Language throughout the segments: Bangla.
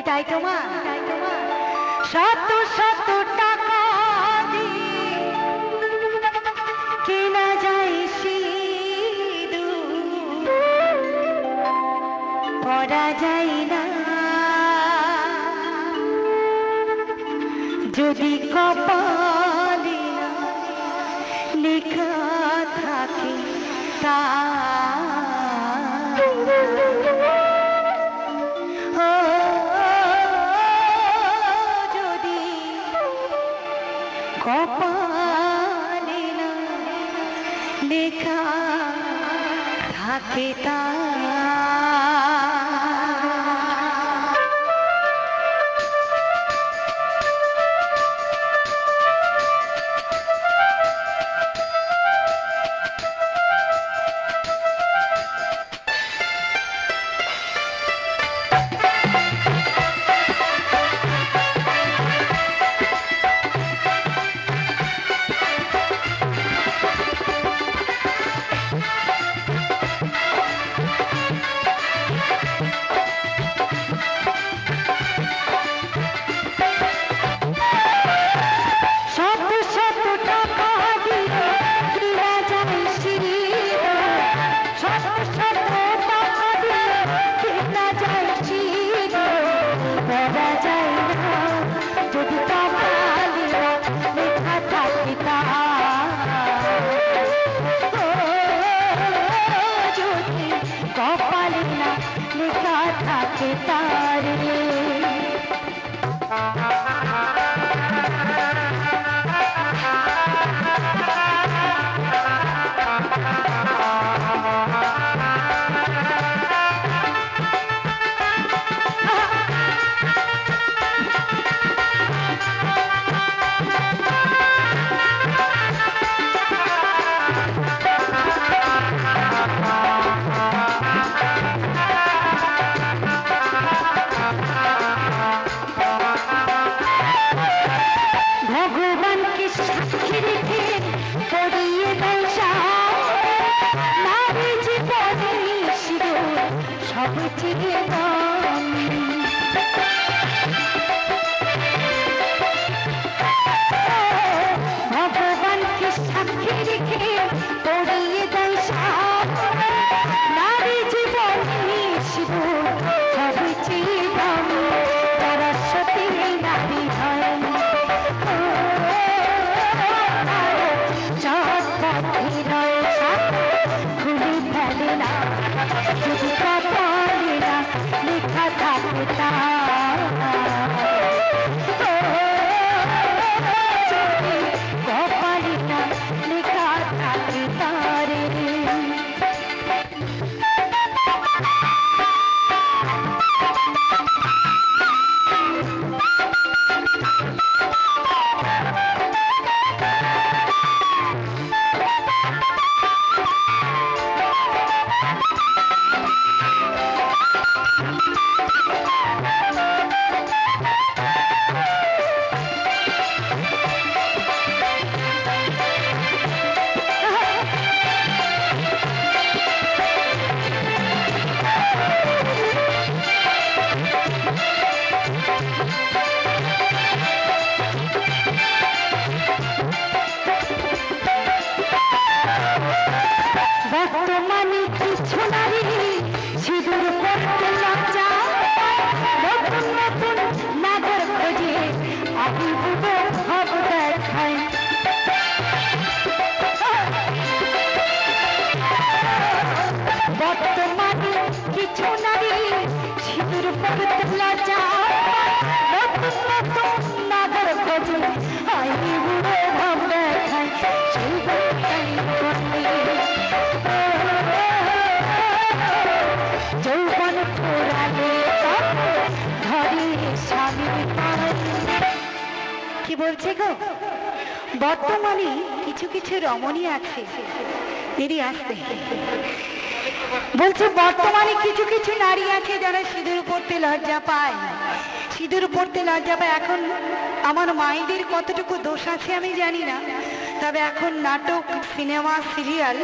কি তাই তোমার? শত শত টাকা কেনা সিঁদুর। পরা যায় না। যদি কপালে লেখা থাকে তা কপালে লেখা থাকে তা থাকে তারে We is it. কি বলছে গো? বর্তমানে কিছু কিছু রমণী আছে। দিদি আসতে বলছে, বর্তমানে কিছু কিছু নারী আছে যারা সিঁদুর পড়তে লজ্জা পায়। সিঁদুর পড়তে লজ্জা পায়। এখন আমার মায়েদের কতটুকু দোষ আছে আমি জানি না। তবে এখন নাটক, সিনেমা, সিরিয়াল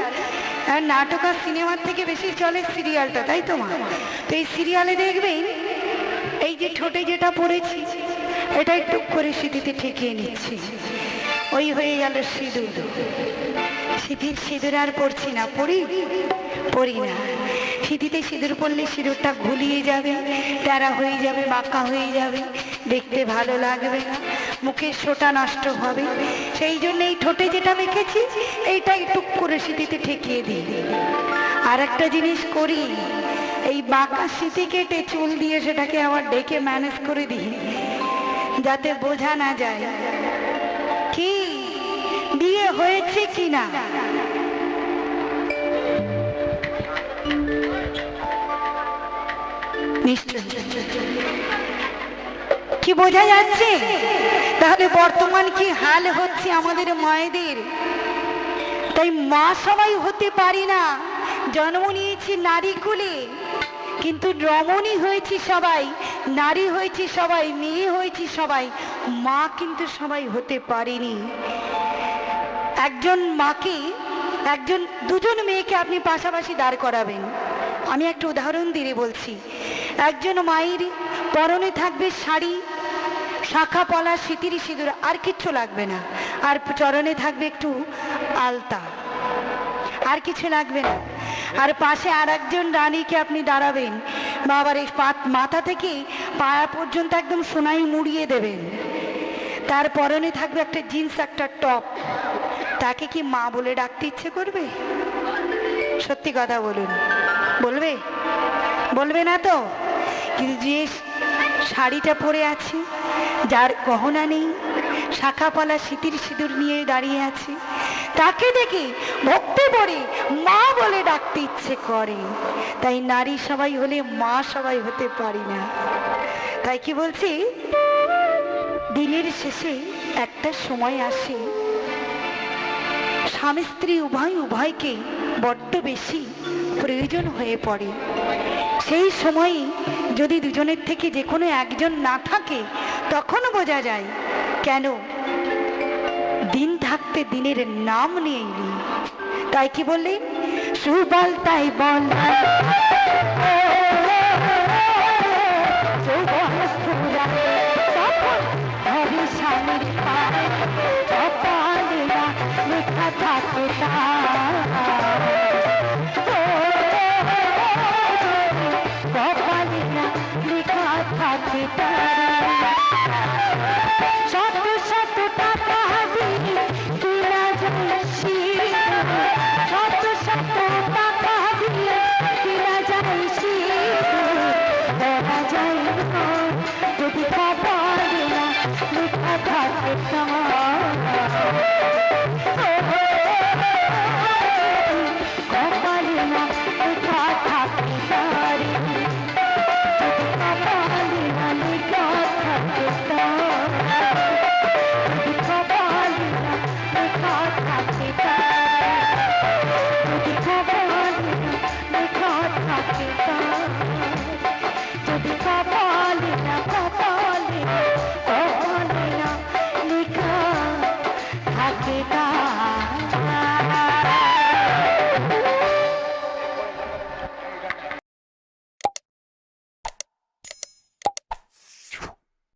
নাটক আর সিনেমার থেকে বেশি চলে সিরিয়ালটা, তাই তো মা? তো এই সিরিয়ালে দেখবেন, এই যে ঠোঁটে যেটা পড়েছি, এটা একটু করে সিঁথিতে ঠেকিয়ে নিচ্ছি। ওই হয়ে গেল সিঁদুর। সিঁথির সিঁদুর আর পড়ছি না, পড়ি? পড়ি না। সিঁথিতে সিঁদুর পড়লে সিঁদুরটা ঘুলিয়ে যাবে ট্যারা হয়ে যাবে, বাঁকা হয়ে যাবে, দেখতে ভালো লাগবে না, মুখের সোটা নষ্ট হবে। সেই জন্য এই ঠোঁটে যেটা মেখেছি এইটা একটু করে সিঁথিতে ঠেকিয়ে দিই। আর একটা জিনিস করি, এই বাঁকা সিঁথি কেটে চুল দিয়ে সেটাকে আবার ডেকে ম্যানেজ করে দিই, যাতে বোঝা না যায়। বিয়ে হয়েছে কি না কি বোঝা যাচ্ছে? তাহলে বর্তমান কি হাল হচ্ছে আমাদের মায়েদের? তাই মা সবাই হতে পারি না। জন্ম নিয়েছি নারী কুলে, কিন্তু রমণী হয়েছি সবাই, নারী হয়েছি সবাই, মেয়ে হয়েছি সবাই, মা কিন্তু সবাই হতে পারিনি। একজন মাকে, একজন, দুজন মেয়েকে আপনি পাশাপাশি দাঁড় করাবেন। আমি একটা উদাহরণ দিয়ে বলছি। একজন মায়ের পরনে থাকবে শাড়ি, শাখা পলা সিতির সিঁদুর, আর কিচ্ছু লাগবে না। আর চরণে থাকবে একটু আলতা। আর কিছু লাগবে না। আর পাশে আর একজন রানীকে আপনি দাঁড়াবেন। বা আবার এই মাথা থেকে পায়া পর্যন্ত একদম সোনাই মুড়িয়ে দেবেন। তার পরনে থাকবে একটা জিন্স, একটা টপ। তাকে কি মা বলে ডাকতে ইচ্ছে করবে? সত্যি কথা বলুন। বলবে? বলবে না তো? কিন্তু যে শাড়িটা পরে আছে, যার গহনা নেই, শাখাপালা সিঁতির সিঁদুর নিয়ে দাঁড়িয়ে আছে, তাকে দেখে ভক্তি পড়ে মা বলে ডাকতে ইচ্ছে করে। তাই নারী সবাই হলে মা সবাই হতে পারি না। তাই কি বলছি? দিনের শেষে একটা সময় আসে। স্বামী স্ত্রী উভয় উভয়কে বড্ড বেশি প্রয়োজন হয়ে পড়ে। সেই সময়ে যদি দুজনের থেকে যে কোনো একজন না থাকে, তখন বোঝা যায়, কেন? দিন থাকতে দিনের নাম নিয়েই নি তাই কি বললেন সুবল তাই বল। লেখা থাকে। কপালে না লেখা থাকে। শত শত টাকা দিয়ে কিনা যায়। শত শত টাকা দিয়ে কিনা যায় সিঁদুর। যায় যদি কপালে না লেখা থাকে